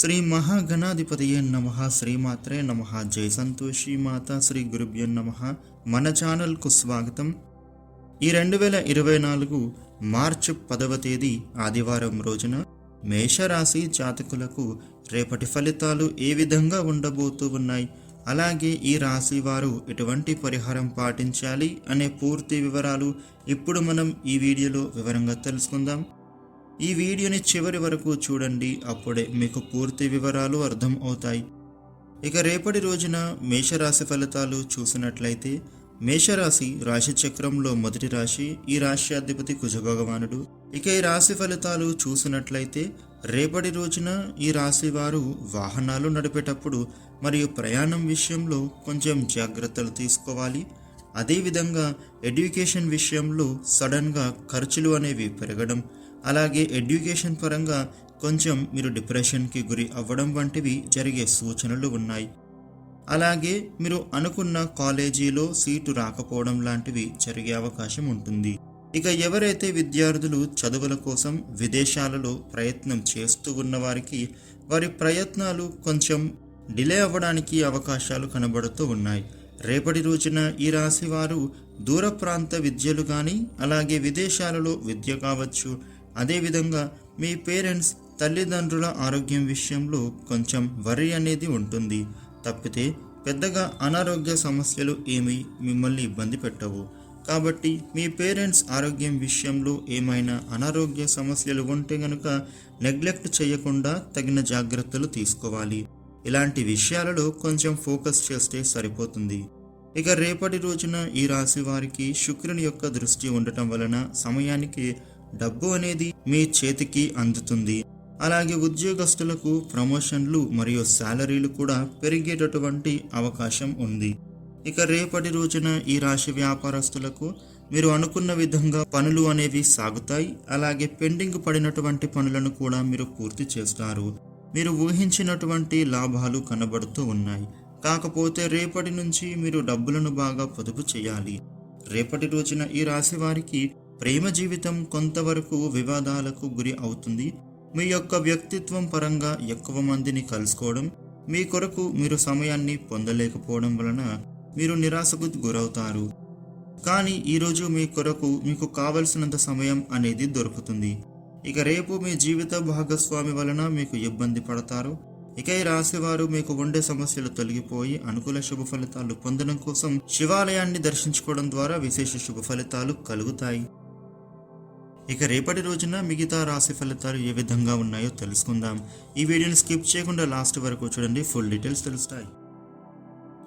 శ్రీ మహాగణాధిపతియే నమ శ్రీమాత్రే నమ జై సంతోషి మాత శ్రీ గురుభ్యో నమ. మన ఛానల్కు స్వాగతం. ఈ రెండు వేల ఇరవై నాలుగు మార్చి పదవ తేదీ ఆదివారం రోజున మేషరాశి జాతకులకు రేపటి ఫలితాలు ఏ విధంగా ఉండబోతూ ఉన్నాయి? అలాగే ఈ రాశి వారు ఎటువంటి పరిహారం పాటించాలి అనే పూర్తి వివరాలు ఇప్పుడు మనం ఈ వీడియోలో వివరంగా తెలుసుకుందాం. ఈ వీడియోని చివరి వరకు చూడండి అప్పుడే మీకు పూర్తి వివరాలు అర్థం అవుతాయి. ఇక రేపటి రోజున మేషరాశి ఫలితాలు చూసినట్లయితే మేషరాశి రాశి చక్రంలో మొదటి రాశి ఈ రాశి అధిపతి కుజభగవానుడు. ఇక ఈ రాశి ఫలితాలు చూసినట్లయితే రేపటి రోజున ఈ రాశి వారు వాహనాలు నడిపేటప్పుడు మరియు ప్రయాణం విషయంలో కొంచెం జాగ్రత్తలు తీసుకోవాలి. అదేవిధంగా ఎడ్యుకేషన్ విషయంలో సడన్గా ఖర్చులు అనేవి పెరగడం అలాగే ఎడ్యుకేషన్ పరంగా కొంచెం మీరు డిప్రెషన్కి గురి అవ్వడం వంటివి జరిగే సూచనలు ఉన్నాయి. అలాగే మీరు అనుకున్న కాలేజీలో సీటు రాకపోవడం లాంటివి జరిగే అవకాశం ఉంటుంది. ఇక ఎవరైతే విద్యార్థులు చదువుల కోసం విదేశాలలో ప్రయత్నం చేస్తూ ఉన్న వారికి వారి ప్రయత్నాలు కొంచెం డిలే అవ్వడానికి అవకాశాలు కనబడుతూ ఉన్నాయి. రేపటి రోజున ఈ రాశి వారు దూర ప్రాంత విద్యలు కానీ అలాగే విదేశాలలో విద్య కావచ్చు అదేవిధంగా మీ పేరెంట్స్ తల్లిదండ్రుల ఆరోగ్యం విషయంలో కొంచెం వరి అనేది ఉంటుంది. తప్పితే పెద్దగా అనారోగ్య సమస్యలు ఏమీ మిమ్మల్ని ఇబ్బంది పెట్టవు. కాబట్టి మీ పేరెంట్స్ ఆరోగ్యం విషయంలో ఏమైనా అనారోగ్య సమస్యలు ఉంటే గనుక నెగ్లెక్ట్ చేయకుండా తగిన జాగ్రత్తలు తీసుకోవాలి. ఇలాంటి విషయాలలో కొంచెం ఫోకస్ చేస్తే సరిపోతుంది. ఇక రేపటి రోజున ఈ రాశి వారికి శుక్రుని యొక్క దృష్టి ఉండటం వలన సమయానికి డబ్బు అనేది మీ చేతికి అందుతుంది. అలాగే ఉద్యోగస్తులకు ప్రమోషన్లు మరియు శాలరీలు కూడా పెరిగేటటువంటి అవకాశం ఉంది. ఇక రేపటి రోజున ఈ రాశి వ్యాపారస్తులకు మీరు అనుకున్న విధంగా పనులు అనేవి సాగుతాయి. అలాగే పెండింగ్ పడినటువంటి పనులను కూడా మీరు పూర్తి చేస్తారు. మీరు ఊహించినటువంటి లాభాలు కనబడుతూ ఉన్నాయి. కాకపోతే రేపటి నుంచి మీరు డబ్బులను బాగా పొదుపు చేయాలి. రేపటి రోజున ఈ రాశి వారికి ప్రేమ జీవితం కొంతవరకు వివాదాలకు గురి అవుతుంది. మీ యొక్క వ్యక్తిత్వం పరంగా ఎక్కువ మందిని కలుసుకోవడం మీ కొరకు మీరు సమయాన్ని పొందలేకపోవడం వలన మీరు నిరాశకు గురవుతారు. కానీ ఈరోజు మీ కొరకు మీకు కావలసినంత సమయం అనేది దొరుకుతుంది. ఇక రేపు మీ జీవిత భాగస్వామి వలన మీకు ఇబ్బంది పడతారు. ఇక ఈ రాశివారు మీకు ఉండే సమస్యలు తొలగిపోయి అనుకూల శుభ ఫలితాలు పొందడం కోసం శివాలయాన్ని దర్శించుకోవడం ద్వారా విశేష శుభ ఫలితాలు కలుగుతాయి. ఇక రేపటి రోజున మిగతా రాశి ఫలితాలు ఏ విధంగా ఉన్నాయో తెలుసుకుందాం. ఈ వీడియోని స్కిప్ చేయకుండా లాస్ట్ వరకు చూడండి. ఫుల్ డీటెయిల్స్ తెలుస్తాయి.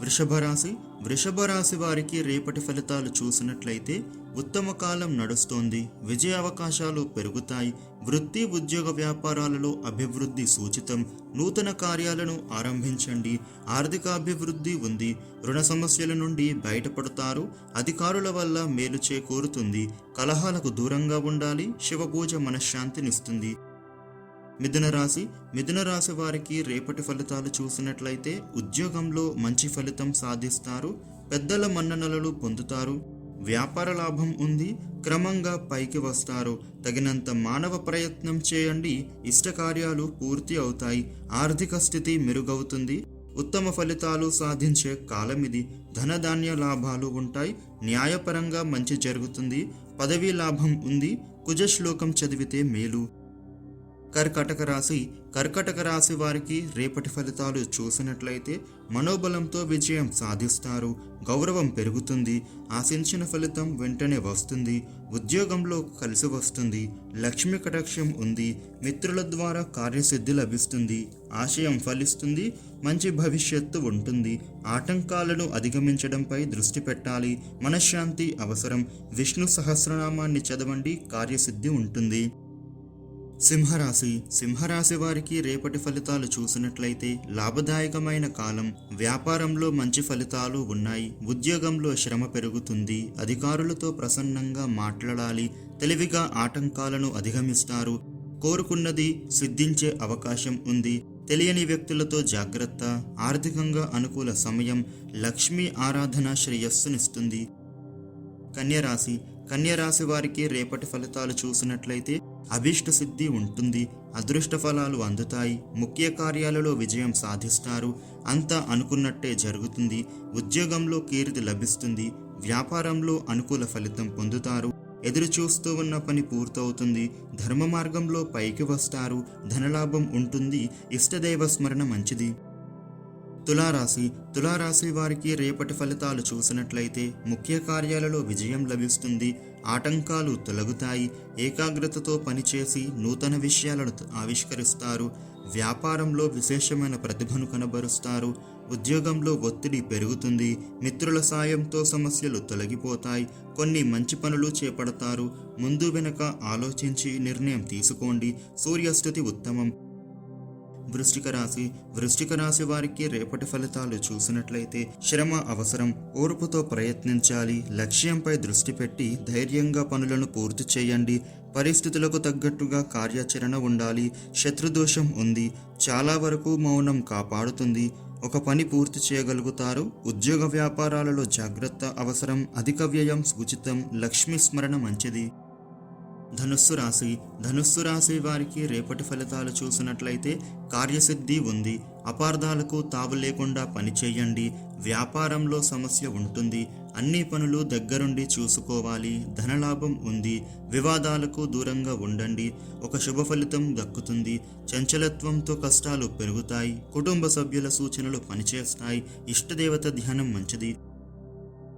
వృషభ రాశి. వృషభ రాశి వారికి రేపటి ఫలితాలు చూసినట్లయితే ఉత్తమ కాలం నడుస్తోంది. విజయ అవకాశాలు పెరుగుతాయి. వృత్తి ఉద్యోగ వ్యాపారాలలో అభివృద్ధి సూచితం. నూతన కార్యాలను ఆరంభించండి. ఆర్థిక అభివృద్ధి ఉంది. రుణ సమస్యల నుండి బయటపడతారు. అధికారుల వల్ల మేలు చేకూరుతుంది. కలహాలకు దూరంగా ఉండాలి. శివపూజ మనశ్శాంతినిస్తుంది. మిథున రాశి. మిథున రాశి వారికి రేపటి ఫలితాలు చూసినట్లయితే ఉద్యోగంలో మంచి ఫలితం సాధిస్తారు. పెద్దల మన్ననలు పొందుతారు. వ్యాపార లాభం ఉంది. క్రమంగా పైకి వస్తారు. తగినంత మానవ ప్రయత్నం చేయండి. ఇష్టకార్యాలు పూర్తి అవుతాయి. ఆర్థిక స్థితి మెరుగవుతుంది. ఉత్తమ ఫలితాలు సాధించే కాలం ఇది. ధనధాన్య లాభాలు ఉంటాయి. న్యాయపరంగా మంచి జరుగుతుంది. పదవీ లాభం ఉంది. కుజ శ్లోకం చదివితే మేలు. కర్కటక రాశి. కర్కటక రాశి వారికి రేపటి ఫలితాలు చూసినట్లయితే మనోబలంతో విజయం సాధిస్తారు. గౌరవం పెరుగుతుంది. ఆశించిన ఫలితం వెంటనే వస్తుంది. ఉద్యోగంలో కలిసి వస్తుంది. లక్ష్మి కటాక్షం ఉంది. మిత్రుల ద్వారా కార్యసిద్ధి లభిస్తుంది. ఆశయం ఫలిస్తుంది. మంచి భవిష్యత్తు ఉంటుంది. ఆటంకాలను అధిగమించడంపై దృష్టి పెట్టాలి. మనశ్శాంతి అవసరం. విష్ణు సహస్రనామాన్ని చదవండి. కార్యసిద్ధి ఉంటుంది. సింహరాశి. సింహరాశి వారికి రేపటి ఫలితాలు చూసినట్లయితే లాభదాయకమైన కాలం వ్యాపారంలో మంచి ఫలితాలు ఉన్నాయి ఉద్యోగంలో శ్రమ పెరుగుతుంది అధికారులతో ప్రసన్నంగా మాట్లాడాలి తెలివిగా ఆటంకాలను అధిగమిస్తారు కోరుకున్నది సిద్ధించే అవకాశం ఉంది తెలియని వ్యక్తులతో జాగ్రత్త ఆర్థికంగా అనుకూల సమయం లక్ష్మీ ఆరాధన శ్రేయస్సునిస్తుంది. కన్యరాశి. కన్యరాశి వారికి రేపటి ఫలితాలు చూసినట్లయితే అభీష్ట సిద్ధి ఉంటుంది అదృష్ట ఫలాలు అందుతాయి ముఖ్య కార్యాలలో విజయం సాధిస్తారు అంతా అనుకున్నట్టే జరుగుతుంది ఉద్యోగంలో కీర్తి లభిస్తుంది వ్యాపారంలో అనుకూల ఫలితం పొందుతారు ఎదురు చూస్తూ ఉన్న పని పూర్తవుతుంది ధర్మ మార్గంలో పైకి వస్తారు ధనలాభం ఉంటుంది ఇష్టదైవ స్మరణ మంచిది. తులారాశి తులారాశి వారికి రేపటి ఫలితాలు చూసినట్లయితే ముఖ్య కార్యాలలో విజయం లభిస్తుంది. ఆటంకాలు తొలగుతాయి. ఏకాగ్రతతో పనిచేసి నూతన విషయాలను ఆవిష్కరిస్తారు. వ్యాపారంలో విశేషమైన ప్రతిభను కనబరుస్తారు. ఉద్యోగంలో ఒత్తిడి పెరుగుతుంది. మిత్రుల సాయంతో సమస్యలు తొలగిపోతాయి. కొన్ని మంచి పనులు చేపడతారు. ముందు వెనుక ఆలోచించి నిర్ణయం తీసుకోండి. సూర్యస్థుతి ఉత్తమం. వృష్టిక రాశి వృష్టిక రాశి వారికి రేపటి ఫలితాలు చూసినట్లయితే శ్రమ అవసరం ఓర్పుతో ప్రయత్నించాలి లక్ష్యంపై దృష్టి పెట్టి ధైర్యంగా పనులను పూర్తి చేయండి పరిస్థితులకు తగ్గట్టుగా కార్యాచరణ ఉండాలి శత్రుదోషం ఉంది చాలా వరకు మౌనం కాపాడుతుంది ఒక పని పూర్తి చేయగలుగుతారు ఉద్యోగ వ్యాపారాలలో జాగ్రత్త అవసరం అధిక వ్యయం సూచితం లక్ష్మీ స్మరణ మంచిది. ధనుస్సు రాశి. ధనుస్సు రాశి వారికి రేపటి ఫలితాలు చూసినట్లయితే కార్యసిద్ధి ఉంది. అపార్థాలకు తావు లేకుండా పనిచేయండి వ్యాపారంలో సమస్య ఉంటుంది. అన్ని పనులు దగ్గరుండి చూసుకోవాలి. ధనలాభం ఉంది. వివాదాలకు దూరంగా ఉండండి. ఒక శుభ ఫలితం దక్కుతుంది. చంచలత్వంతో కష్టాలు పెరుగుతాయి. కుటుంబ సభ్యుల సూచనలు పనిచేస్తాయి. ఇష్టదేవత ధ్యానం మంచిది.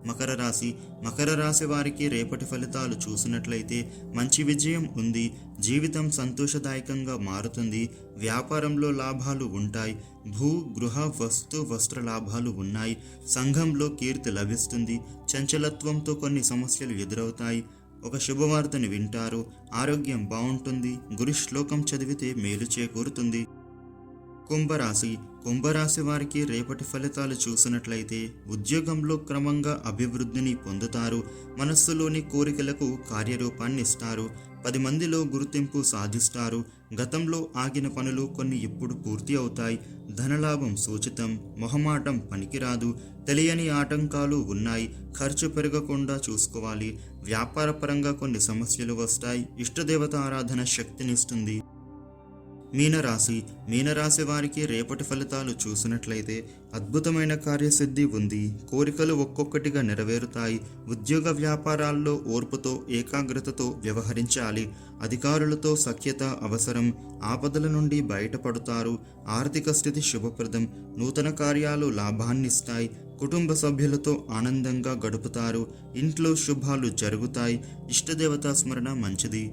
మకర రాశి. మకర రాశి వారికి రేపటి ఫలితాలు చూసినట్లయితే మంచి విజయం ఉంది. జీవితం సంతోషదాయకంగా మారుతుంది. వ్యాపారంలో లాభాలు ఉంటాయి. భూ గృహ వస్తు వస్త్ర లాభాలు ఉన్నాయి. సంఘంలో కీర్తి లభిస్తుంది. చంచలత్వంతో కొన్ని సమస్యలు ఎదురవుతాయి. ఒక శుభవార్తని వింటారు. ఆరోగ్యం బాగుంటుంది. గురు శ్లోకం చదివితే మేలు చేకూరుతుంది. కుంభరాశి. కుంభరాశి వారికి రేపటి ఫలితాలు చూసినట్లయితే ఉద్యోగంలో క్రమంగా అభివృద్ధిని పొందుతారు. మనస్సులోని కోరికలకు కార్యరూపాన్ని ఇస్తారు. పది మందిలో గుర్తింపు సాధిస్తారు. గతంలో ఆగిన పనులు కొన్ని ఇప్పుడు పూర్తి అవుతాయి. ధనలాభం సూచితం. మొహమాటం పనికిరాదు. తెలియని ఆటంకాలు ఉన్నాయి. ఖర్చు పెరగకుండా చూసుకోవాలి. వ్యాపారపరంగా కొన్ని సమస్యలు వస్తాయి. ఇష్టదేవత ఆరాధన శక్తినిస్తుంది. మీనరాశి. మీనరాశి వారికి రేపటి ఫలితాలు చూసినట్లయితే అద్భుతమైన కార్యసిద్ధి ఉంది. కోరికలు ఒక్కొక్కటిగా నెరవేరుతాయి. ఉద్యోగ వ్యాపారాల్లో ఓర్పుతో ఏకాగ్రతతో వ్యవహరించాలి. అధికారులతో సఖ్యత అవసరం. ఆపదల నుండి బయటపడతారు. ఆర్థిక స్థితి శుభప్రదం. నూతన కార్యాలు లాభాన్నిస్తాయి. కుటుంబ సభ్యులతో ఆనందంగా గడుపుతారు. ఇంట్లో శుభాలు జరుగుతాయి. ఇష్టదేవతా స్మరణ మంచిది.